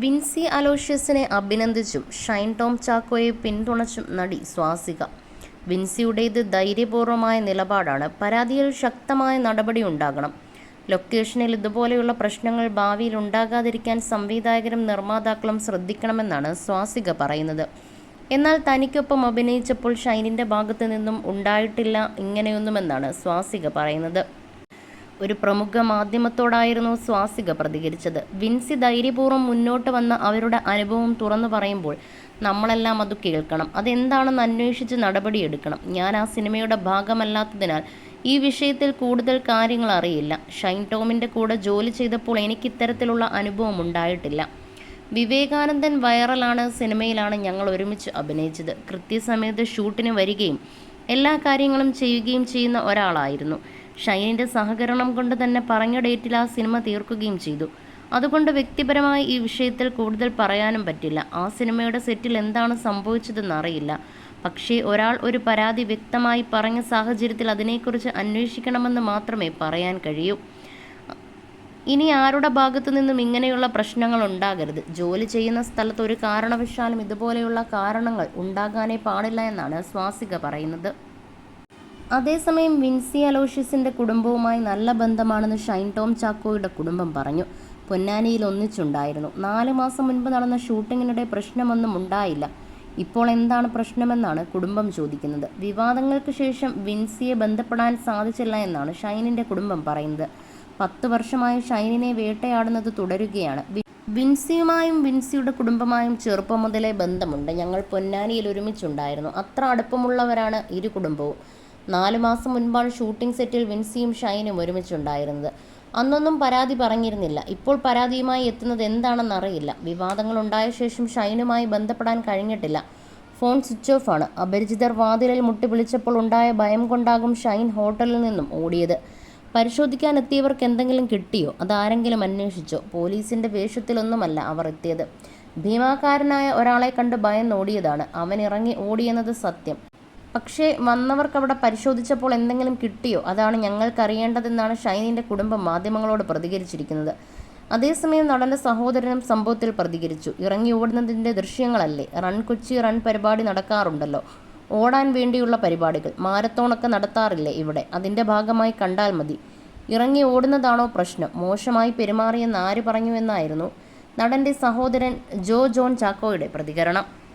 വിൻസി അലോഷ്യസിനെ അഭിനന്ദിച്ചും ഷൈൻ ടോം ചാക്കോയെ പിന്തുണച്ചും നടി സ്വാസിക. വിൻസിയുടേത് ധൈര്യപൂർവമായ നിലപാടാണ്. പരാതിയിൽ ശക്തമായ നടപടി ഉണ്ടാകണം. ലൊക്കേഷനിൽ ഇതുപോലെയുള്ള പ്രശ്നങ്ങൾ ഭാവിയിൽ ഉണ്ടാകാതിരിക്കാൻ സംവിധായകരും നിർമ്മാതാക്കളും ശ്രദ്ധിക്കണമെന്നാണ് സ്വാസിക പറയുന്നത്. എന്നാൽ തനിക്കൊപ്പം അഭിനയിച്ചപ്പോൾ ഷൈനിന്റെ ഭാഗത്തു നിന്നും ഉണ്ടായിട്ടില്ല ഇങ്ങനെയൊന്നുമെന്നാണ് സ്വാസിക പറയുന്നത്. ഒരു പ്രമുഖ മാധ്യമത്തോടായിരുന്നു സ്വാസിക പ്രതികരിച്ചത്. വിൻസി ധൈര്യപൂർവം മുന്നോട്ട് വന്ന അവരുടെ അനുഭവം തുറന്നു പറയുമ്പോൾ നമ്മളെല്ലാം അത് കേൾക്കണം. അതെന്താണെന്ന് അന്വേഷിച്ച് നടപടിയെടുക്കണം. ഞാൻ ആ സിനിമയുടെ ഭാഗമല്ലാത്തതിനാൽ ഈ വിഷയത്തിൽ കൂടുതൽ കാര്യങ്ങൾ അറിയില്ല. ഷൈൻ ടോമിന്റെ കൂടെ ജോലി ചെയ്തപ്പോൾ എനിക്ക് ഇത്തരത്തിലുള്ള അനുഭവം ഉണ്ടായിട്ടില്ല. വിവേകാനന്ദൻ വൈറലാണ് സിനിമയിലാണ് ഞങ്ങൾ ഒരുമിച്ച് അഭിനയിച്ചത്. കൃത്യസമയത്ത് ഷൂട്ടിന് വരികയും എല്ലാ കാര്യങ്ങളും ചെയ്യുകയും ചെയ്യുന്ന ഒരാളായിരുന്നു. ഷൈനിന്റെ സഹകരണം കൊണ്ട് തന്നെ പറഞ്ഞ ഡേറ്റിൽ ആ സിനിമ തീർക്കുകയും ചെയ്തു. അതുകൊണ്ട് വ്യക്തിപരമായി ഈ വിഷയത്തിൽ കൂടുതൽ പറയാനും പറ്റില്ല. ആ സിനിമയുടെ സെറ്റിൽ എന്താണ് സംഭവിച്ചതെന്ന് അറിയില്ല. പക്ഷേ ഒരാൾ ഒരു പരാതി വ്യക്തമായി പറഞ്ഞ സാഹചര്യത്തിൽ അതിനെക്കുറിച്ച് അന്വേഷിക്കണമെന്ന് മാത്രമേ പറയാൻ കഴിയൂ. ഇനി ആരുടെ ഭാഗത്തു നിന്നും ഇങ്ങനെയുള്ള പ്രശ്നങ്ങൾ ഉണ്ടാകരുത്. ജോലി ചെയ്യുന്ന സ്ഥലത്ത് ഒരു കാരണവശാലും ഇതുപോലെയുള്ള കാരണങ്ങൾ ഉണ്ടാകാനേ പാടില്ല എന്നാണ് സ്വാസിക പറയുന്നത്. അതേസമയം വിൻസി അലോഷ്യസിന്റെ കുടുംബവുമായി നല്ല ബന്ധമാണെന്ന് ഷൈൻ ടോം ചാക്കോയുടെ കുടുംബം പറഞ്ഞു. പൊന്നാനിയിൽ ഒന്നിച്ചുണ്ടായിരുന്നു. നാല് മാസം മുൻപ് നടന്ന ഷൂട്ടിങ്ങിനിടെ പ്രശ്നമൊന്നും ഉണ്ടായില്ല. ഇപ്പോൾ എന്താണ് പ്രശ്നമെന്നാണ് കുടുംബം ചോദിക്കുന്നത്. വിവാദങ്ങൾക്ക് ശേഷം വിൻസിയെ ബന്ധപ്പെടാൻ സാധിച്ചില്ല എന്നാണ് ഷൈനിന്റെ കുടുംബം പറയുന്നത്. പത്ത് വർഷമായി ഷൈനിനെ വേട്ടയാടുന്നത് തുടരുകയാണ്. വിൻസിയുമായും വിൻസിയുടെ കുടുംബമായും ചെറുപ്പം മുതലേ ബന്ധമുണ്ട്. ഞങ്ങൾ പൊന്നാനിയിൽ ഒരുമിച്ചുണ്ടായിരുന്നു. അത്ര അടുപ്പമുള്ളവരാണ് ഇരു കുടുംബവും. നാല് മാസം മുൻപാണ് ഷൂട്ടിംഗ് സെറ്റിൽ വിൻസിയും ഷൈനും ഒരുമിച്ചുണ്ടായിരുന്നത്. അന്നൊന്നും പരാതി പറഞ്ഞിരുന്നില്ല. ഇപ്പോൾ പരാതിയുമായി എത്തുന്നത് എന്താണെന്ന് അറിയില്ല വിവാദങ്ങൾ ഉണ്ടായ ശേഷം ഷൈനുമായി ബന്ധപ്പെടാൻ കഴിഞ്ഞിട്ടില്ല. ഫോൺ സ്വിച്ച് ഓഫ് ആണ്. അപരിചിതർ വാതിലിൽ മുട്ടി വിളിച്ചപ്പോൾ ഉണ്ടായ ഭയം കൊണ്ടാകും ഷൈൻ ഹോട്ടലിൽ നിന്നും ഓടിയത്. പരിശോധിക്കാൻ എത്തിയവർക്ക് എന്തെങ്കിലും കിട്ടിയോ? അതാരെങ്കിലും അന്വേഷിച്ചോ? പോലീസിന്റെ വേഷത്തിലൊന്നുമല്ല അവർ എത്തിയത്. ഭീമാകാരനായ ഒരാളെ കണ്ട് ഭയം ഭയന്നോടിയതാണ്. അവൻ ഇറങ്ങി ഓടിയെന്നത് സത്യം. പക്ഷേ വന്നവർക്ക് അവിടെ പരിശോധിച്ചപ്പോൾ എന്തെങ്കിലും കിട്ടിയോ? അതാണ് ഞങ്ങൾക്കറിയേണ്ടതെന്നാണ് ഷൈനിന്റെ കുടുംബം മാധ്യമങ്ങളോട് പ്രതികരിച്ചിരിക്കുന്നത്. അതേസമയം നടന്റെ സഹോദരനും സംഭവത്തിൽ പ്രതികരിച്ചു. ഇറങ്ങി ഓടുന്നതിന്റെ ദൃശ്യങ്ങളല്ലേ? റൺ കൊച്ചി റൺ പരിപാടി നടക്കാറുണ്ടല്ലോ. ഓടാൻ വേണ്ടിയുള്ള പരിപാടികൾ. മാരത്തോണൊക്കെ നടത്താറില്ലേ ഇവിടെ? അതിന്റെ ഭാഗമായി കണ്ടാൽ മതി. ഇറങ്ങി ഓടുന്നതാണോ പ്രശ്നം? മോശമായി പെരുമാറിയെന്ന് ആര് പറഞ്ഞു എന്നായിരുന്നു നടന്റെ സഹോദരൻ ജോ ജോൺ ചാക്കോയുടെ പ്രതികരണം.